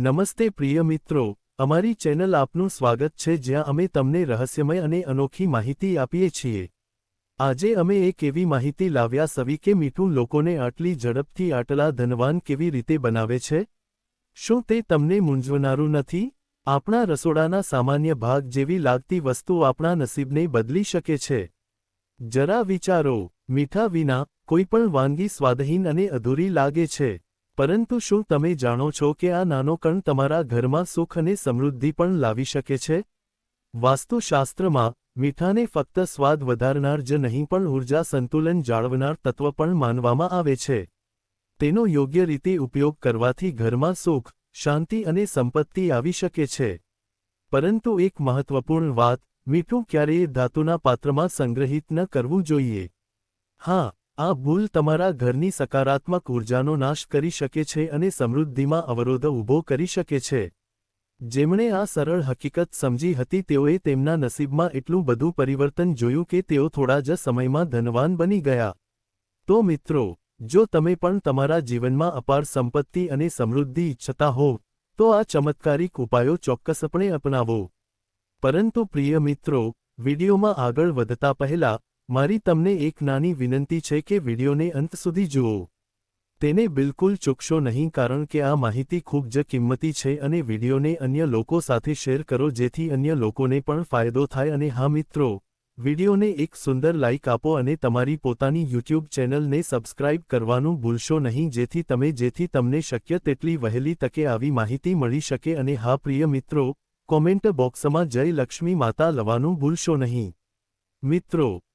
નમસ્તે પ્રિય મિત્રો, અમારી ચેનલ આપનું સ્વાગત છે જ્યાં અમે તમને રહસ્યમય અને અનોખી માહિતી આપીએ છીએ. આજે અમે એક એવી માહિતી લાવ્યા સવી કે મીઠું લોકોને આટલી ઝડપથી આટલા ધનવાન કેવી રીતે બનાવે છે? શું તે તમને મૂંઝવનારું નથી? આપણા રસોડાના સામાન્ય ભાગ જેવી લાગતી વસ્તુ આપણા નસીબને બદલી શકે છે. જરા વિચારો, મીઠા વિના કોઈપણ વાનગી સ્વાદહીન અને અધૂરી લાગે છે. પરંતુ શું તમે જાણો છો કે આ નાનો કણ તમારા ઘરમાં સુખ અને સમૃદ્ધિ પણ લાવી શકે છે? વાસ્તુશાસ્ત્રમાં, મીઠાને ફક્ત સ્વાદ વધારનાર જ નહીં પણ ઊર્જા સંતુલન જાળવનાર તત્વ પણ માનવામાં આવે છે. તેનો યોગ્ય રીતે ઉપયોગ કરવાથી ઘરમાં સુખ, શાંતિ અને સંપત્તિ આવી શકે છે. પરંતુ એક મહત્વપૂર્ણ વાત, મીઠું ક્યારેય ધાતુના પાત્રમાં સંગ્રહિત ન કરવું જોઈએ. હા આ ભૂલ તમારા ઘરની સકારાત્મક ઊર્જાનો નાશ કરી શકે છે અને સમૃદ્ધિમાં અવરોધ ઊભો કરી શકે છે. જેમણે આ સરળ હકીકત સમજી હતી તેઓએ તેમના નસીબમાં એટલું બધું પરિવર્તન જોયું કે તેઓ થોડા જ સમયમાં ધનવાન બની ગયા. તો મિત્રો, જો તમે પણ તમારા જીવનમાં અપાર સંપત્તિ અને સમૃદ્ધિ ઈચ્છતા હોવ, તો આ ચમત્કારિક ઉપાયો ચોક્કસપણે અપનાવો. પરંતુ પ્રિય મિત્રો, વિડીયોમાં આગળ વધતા પહેલા મારી તમને એક નાની વિનંતી છે કે વિડીયોને અંત સુધી જુઓ. તેને બિલકુલ ચૂકશો નહીં કારણ કે આ માહિતી ખૂબ જ કિંમતી છે અને વિડીયોને અન્ય લોકો સાથે શેર કરો જેથી અન્ય લોકોને પણ ફાયદો થાય અને હા મિત્રો, વિડીયોને એક સુંદર લાઇક આપો અને તમારી પોતાની યુટ્યુબ ચેનલને સબસ્ક્રાઇબ કરવાનું ભૂલશો નહીં જેથી તમે જેથી તમને શક્ય તેટલી વહેલી તકે આવી માહિતી મળી શકે અને હા પ્રિય મિત્રો, કોમેન્ટ બોક્સમાં જય લક્ષ્મી માતા લવાનું ભૂલશો નહીં. મિત્રો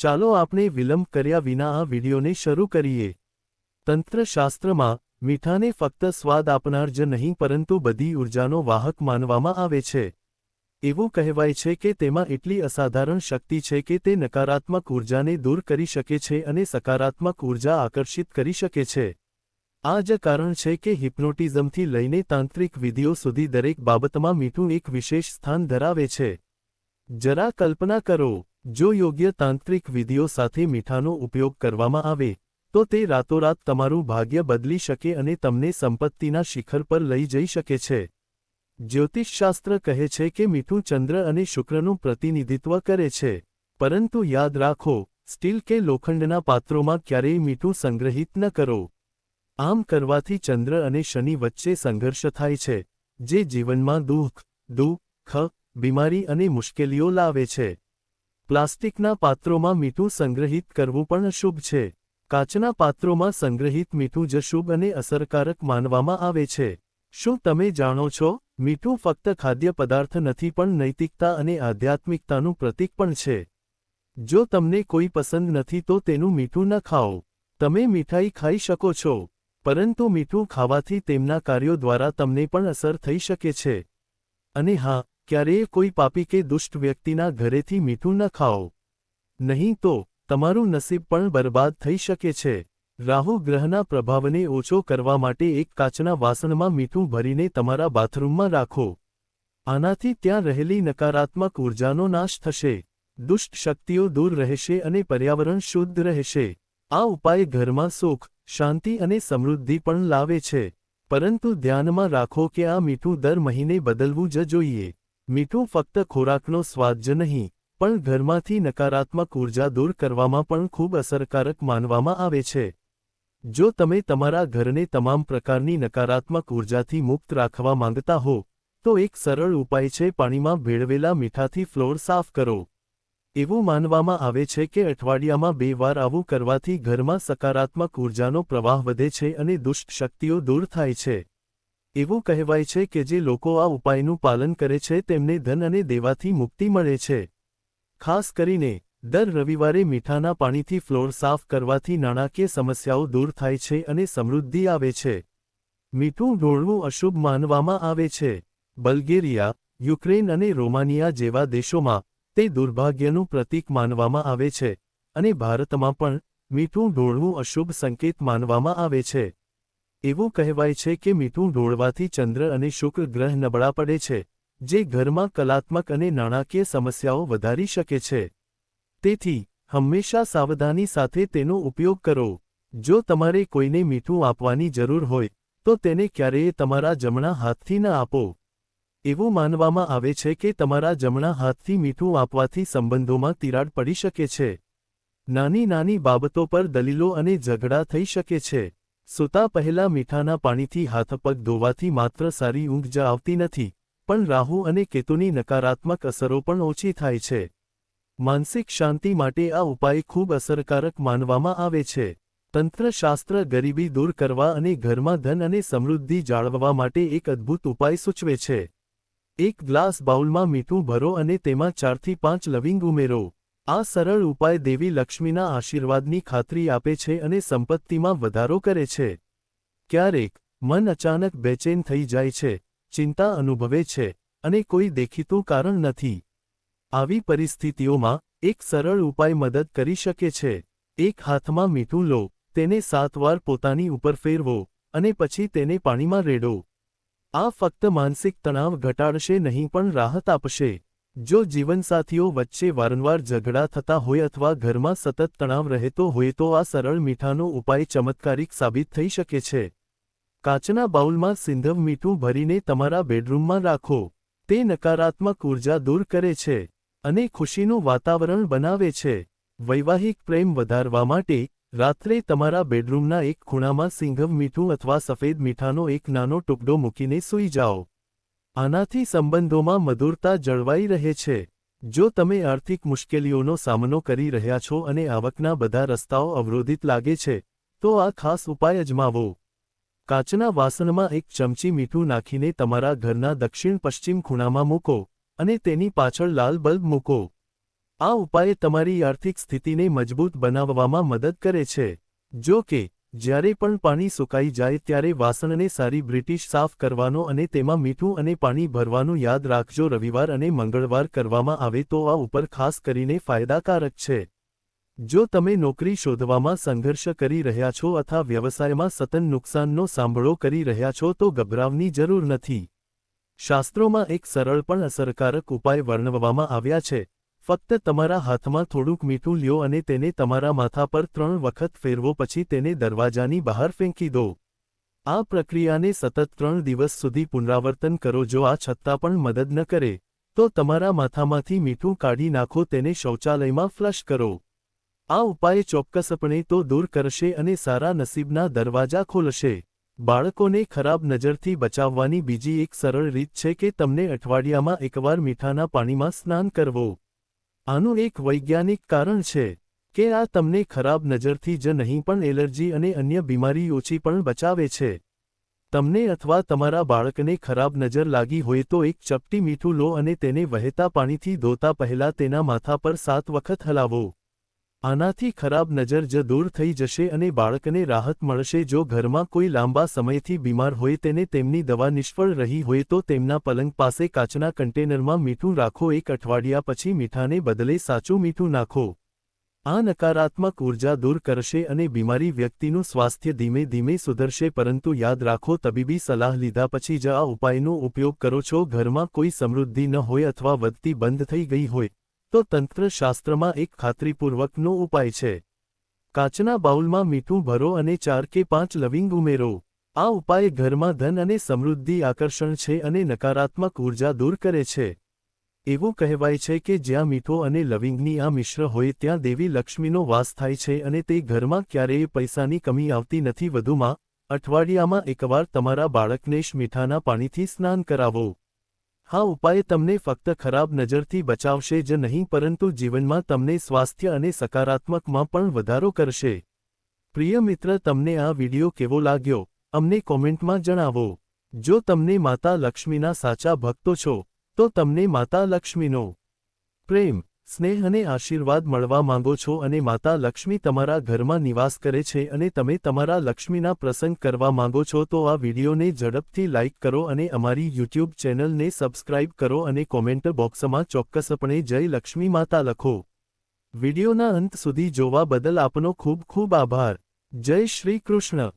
ચાલો આપણે વિલંબ કર્યા વિના આ વિડીયોને શરૂ કરીએ. તંત્રશાસ્ત્રમાં, મીઠાને ફક્ત સ્વાદ આપનાર જ નહીં, પરંતુ બધી ઊર્જાનો વાહક માનવામાં આવે છે. એવું કહેવાય છે કે તેમાં એટલી અસાધારણ શક્તિ છે કે તે નકારાત્મક ઊર્જાને દૂર કરી શકે છે અને સકારાત્મક ઊર્જા આકર્ષિત કરી શકે છે. આ જ કારણ છે કે હિપ્નોટિઝમથી લઈને તાંત્રિક વિધિઓ સુધી દરેક બાબતમાં મીઠું એક વિશેષ સ્થાન ધરાવે છે. જરા કલ્પના કરો. જો યોગ્ય તાંત્રિક વિધિઓ સાથે મીઠાનો ઉપયોગ કરવામાં આવે, તો તે રાતોરાત તમારું ભાગ્ય બદલી શકે અને તમને સંપત્તિના શિખર પર લઈ જઈ શકે છે. જ્યોતિષશાસ્ત્ર કહે છે કે મીઠું ચંદ્ર અને શુક્રનું પ્રતિનિધિત્વ કરે છે. પરંતુ યાદ રાખો, સ્ટીલ કે લોખંડના પાત્રોમાં ક્યારેય મીઠું સંગ્રહિત ન કરો. આમ કરવાથી ચંદ્ર અને શનિ વચ્ચે સંઘર્ષ થાય છે, જે જીવનમાં દુઃખ દુઃખ, બીમારી અને મુશ્કેલીઓ લાવે છે. પ્લાસ્ટિકના પાત્રોમાં મીઠું સંગ્રહિત કરવું પણ શુભ છે. કાચના પાત્રોમાં સંગ્રહિત મીઠું જ શુભ અને અસરકારક માનવામાં આવે છે. શું તમે જાણો છો, મીઠું ફક્ત ખાદ્ય પદાર્થ નથી પણ નૈતિકતા અને આધ્યાત્મિકતાનું પ્રતીક પણ છે? જો તમને કોઈ પસંદ નથી તો તેનું મીઠું ન ખાઓ. તમે મીઠાઈ ખાઈ શકો છો, પરંતુ મીઠું ખાવાથી તેમના કાર્યો દ્વારા તમને પણ અસર થઈ શકે છે. અને હા ક્યારેય કોઈ પાપી કે દુષ્ટ વ્યક્તિના ઘરેથી મીઠું ન ખાઓ. નહીં તો, તમારું નસીબ પણ બરબાદ થઈ શકે છે. રાહુ ગ્રહના પ્રભાવને ઓછો કરવા માટે એક કાચના વાસણમાં મીઠું ભરીને તમારા બાથરૂમમાં રાખો. આનાથી ત્યાં રહેલી નકારાત્મક ઊર્જાનો નાશ થશે. દુષ્ટ શક્તિઓ દૂર રહેશે અને પર્યાવરણ શુદ્ધ રહેશે. આ ઉપાય ઘરમાં સુખ, શાંતિ અને સમૃદ્ધિ પણ લાવે છે. પરંતુ ધ્યાનમાં રાખો કે આ મીઠું દર મહિને બદલવું જ જોઈએ. મીઠું ફક્ત ખોરાકનો સ્વાદ જ નહીં, પણ ઘરમાંથી નકારાત્મક ઊર્જા દૂર કરવામાં પણ ખૂબ અસરકારક માનવામાં આવે છે. જો તમે તમારા ઘરને તમામ પ્રકારની નકારાત્મક ઊર્જાથી મુક્ત રાખવા માંગતા હો, તો એક સરળ ઉપાય છે પાણીમાં ભેળવેલા મીઠાથી ફ્લોર સાફ કરો. એવું માનવામાં આવે છે કે અઠવાડિયામાં બે વાર આવું કરવાથી ઘરમાં સકારાત્મક ઊર્જાનો પ્રવાહ વધે છે અને દુષ્ટ શક્તિઓ દૂર થાય છે. એવું કહેવાય છે કે જે લોકો આ ઉપાયનું પાલન કરે છે, તેમને ધન અને દેવાથી મુક્તિ મળે છે. ખાસ કરીને, દર રવિવારે મીઠાના પાણીથી ફ્લોર સાફ કરવાથી નાણાકીય સમસ્યાઓ દૂર થાય છે અને સમૃદ્ધિ આવે છે. મીઠું ઢોળવું અશુભ માનવામાં આવે છે. બલ્ગેરિયા, યુક્રેન અને રોમાનિયા જેવા દેશોમાં તે દુર્ભાગ્યનું પ્રતીક માનવામાં આવે છે અને ભારતમાં પણ મીઠું ઢોળવું અશુભ સંકેત માનવામાં આવે છે. એવું કહેવાય છે કે મીઠું ઢોળવાથી ચંદ્ર અને શુક્ર ગ્રહ નબળા પડે છે, જે ઘરમાં કલાત્મક અને નાણાકીય સમસ્યાઓ વધારી શકે છે. તેથી, હંમેશા સાવધાની સાથે તેનો ઉપયોગ કરો. જો તમારે કોઈને મીઠું આપવાની જરૂર હોય, તો તેને ક્યારેય તમારા જમણા હાથથી ન આપો. એવું માનવામાં આવે છે કે તમારા જમણા હાથથી મીઠું આપવાથી સંબંધોમાં તિરાડ પડી શકે છે. નાની નાની બાબતો પર દલીલો અને ઝઘડા થઈ શકે છે. સૂતા પહેલા મીઠાના પાણીથી હાથપગ ધોવાથી માત્ર સારી ઊંઘ જ આવતી નથી, પણ રાહુ અને કેતુની નકારાત્મક અસરો પણ ઓછી થાય છે. માનસિક શાંતિ માટે આ ઉપાય ખૂબ અસરકારક માનવામાં આવે છે. તંત્રશાસ્ત્ર ગરીબી દૂર કરવા અને ઘરમાં ધન અને સમૃદ્ધિ જાળવવા માટે એક અદ્ભુત ઉપાય સૂચવે છે. એક ગ્લાસ બાઉલમાં મીઠું ભરો અને તેમાં ચારથી પાંચ લવિંગ ઉમેરો. આ સરળ ઉપાય દેવી લક્ષ્મીના આશીર્વાદની ખાતરી આપે છે અને સંપત્તિમાં વધારો કરે છે. ક્યારેક, મન અચાનક બેચેન થઈ જાય છે, ચિંતા અનુભવે છે, અને કોઈ દેખીતું કારણ નથી. આવી પરિસ્થિતિઓમાં, એક સરળ ઉપાય મદદ કરી શકે છે. એક હાથમાં મીઠું લો, તેને સાત વાર પોતાની ઉપર ફેરવો, અને પછી તેને પાણીમાં રેડો. આ ફક્ત માનસિક તણાવ ઘટાડશે નહીં પણ રાહત આપશે. જો જીવનસાથીઓ વચ્ચે વારંવાર ઝઘડા થતા હોય અથવા ઘરમાં સતત તણાવ રહેતો હોય તો આ સરળ મીઠાનો ઉપાય ચમત્કારિક સાબિત થઈ શકે છે. કાચના બાઉલમાં સિંધવ મીઠું ભરીને તમારા બેડરૂમમાં રાખો. તે નકારાત્મક ઊર્જા દૂર કરે છે અને ખુશીનું વાતાવરણ બનાવે છે. વૈવાહિક પ્રેમ વધારવા માટે રાત્રે તમારા બેડરૂમના એક ખૂણામાં સિંઘવ મીઠું અથવા સફેદ મીઠાનો એક નાનો ટુકડો મૂકીને સૂઈ જાઓ. આનાથી સંબંધોમાં મધુરતા જળવાઈ રહે છે. જો તમે આર્થિક મુશ્કેલીઓનો સામનો કરી રહ્યા છો અને આવકના બધા રસ્તાઓ અવરોધિત લાગે છે, તો આ ખાસ ઉપાય અજમાવો. કાચના વાસણમાં એક ચમચી મીઠું નાખીને તમારા ઘરના દક્ષિણ પશ્ચિમ ખૂણામાં મૂકો અને તેની પાછળ લાલ બલ્બ મૂકો. આ ઉપાય તમારી આર્થિક સ્થિતિને મજબૂત બનાવવામાં મદદ કરે છે. જો કે જ્યારે પણ પાણી સુકાઈ જાય ત્યારે વાસણને સારી બ્રિટિશ સાફ કરવાનો અને તેમાં મીઠું અને પાણી ભરવાનું યાદ રાખજો. રવિવાર અને મંગળવાર કરવામાં આવે તો આ ઉપર ખાસ કરીને ફાયદાકારક છે. જો તમે નોકરી શોધવામાં સંઘર્ષ કરી રહ્યા છો અથવા વ્યવસાયમાં સતન નુકસાનનો સાંભળો કરી રહ્યા છો તો ગભરાવની જરૂર નથી. શાસ્ત્રોમાં એક સરળ પણ અસરકારક ઉપાય વર્ણવવામાં આવ્યા છે. ફક્ત તમારા હાથમાં થોડુંક મીઠું લ્યો અને તેને તમારા માથા પર ત્રણ વખત ફેરવો પછી તેને દરવાજાની બહાર ફેંકી દો. આ પ્રક્રિયાને સતત ત્રણ દિવસ સુધી પુનરાવર્તન કરો જો આ છતાં પણ મદદ ન કરે, તો તમારા માથામાંથી મીઠું કાઢી નાખો તેને શૌચાલયમાં ફ્લશ કરો. આ ઉપાય ચોક્કસપણે તો દૂર કરશે અને સારા નસીબના દરવાજા ખોલશે. બાળકોને ખરાબ નજરથી બચાવવાની બીજી એક સરળ રીત છે કે તમને અઠવાડિયામાં એકવાર મીઠાના પાણીમાં સ્નાન કરવો. આનું એક વૈજ્ઞાનિક કારણ છે કે આ તમને ખરાબ નજરથી જ નહીં પણ એલર્જી અને અન્ય બીમારી ઓછી પણ બચાવે છે. તમને અથવા તમારા બાળકને ખરાબ નજર લાગી હોય તો એક ચપટી મીઠું લો અને તેને વહેતા પાણીથી ધોતા પહેલા તેના માથા પર સાત વખત હલાવો. આનાથી ખરાબ નજર જ દૂર થઈ જશે અને બાળકને રાહત મળશે. જો ઘરમાં કોઈ લાંબા સમયથી બીમાર હોય તેને તેમની દવા નિષ્ફળ રહી હોય તો તેમના પલંગ પાસે કાચના કન્ટેનરમાં મીઠું રાખો. એક અઠવાડિયા પછી મીઠાને બદલે સાચું મીઠું નાખો. આ નકારાત્મક ઊર્જા દૂર કરશે અને બીમારી વ્યક્તિનું સ્વાસ્થ્ય ધીમે ધીમે સુધરશે. પરંતુ યાદ રાખો, તબીબી સલાહ લીધા પછી જ આ ઉપાયનો ઉપયોગ કરો છો. ઘરમાં કોઈ સમૃદ્ધિ ન હોય અથવા વધતી બંધ થઈ ગઈ હોય. તો તંત્રશાસ્ત્રમાં એક ખાતરીપૂર્વકનો ઉપાય છે. કાચના બાઉલમાં મીઠું ભરો અને ચાર કે પાંચ લવિંગ ઉમેરો. આ ઉપાય ઘરમાં ધન અને સમૃદ્ધિ આકર્ષણ છે અને નકારાત્મક ઊર્જા દૂર કરે છે. એવું કહેવાય છે કે જ્યાં મીઠો અને લવિંગની આ મિશ્ર હોય ત્યાં દેવી લક્ષ્મીનો વાસ થાય છે અને તે ઘરમાં ક્યારેય પૈસાની કમી આવતી નથી. વધુમાં, અઠવાડિયામાં એકવાર તમારા બાળકને મીઠાના પાણીથી સ્નાન કરાવો. હા ઉપાય તમને ફક્ત ખરાબ નજરથી બચાવશે જ નહીં, પરંતુ જીવનમાં તમને સ્વાસ્થ્ય અને સકારાત્મકમાં પણ વધારો કરશે. પ્રિય મિત્ર, તમને આ વિડિયો કેવો લાગ્યો? અમને કોમેન્ટમાં જણાવો. જો તમને માતા લક્ષ્મીના સાચા ભક્તો છો, તો તમને માતા લક્ષ્મીનો પ્રેમ સ્નેહ અને આશીર્વાદ મળવા માંગો છો અને માતા લક્ષ્મી તમારા ઘરમાં નિવાસ કરે છે અને તમે તમારા લક્ષ્મીના પ્રસંગ કરવા માંગો છો તો આ વિડીયોને ઝડપથી લાઇક કરો અને અમારી યુટ્યુબ ચેનલને સબસ્ક્રાઇબ કરો અને કોમેન્ટ બોક્સમાં ચોક્કસપણે જય લક્ષ્મી માતા લખો. વિડિયોના અંત સુધી જોવા બદલ આપનો ખૂબ ખૂબ આભાર. જય શ્રી કૃષ્ણ.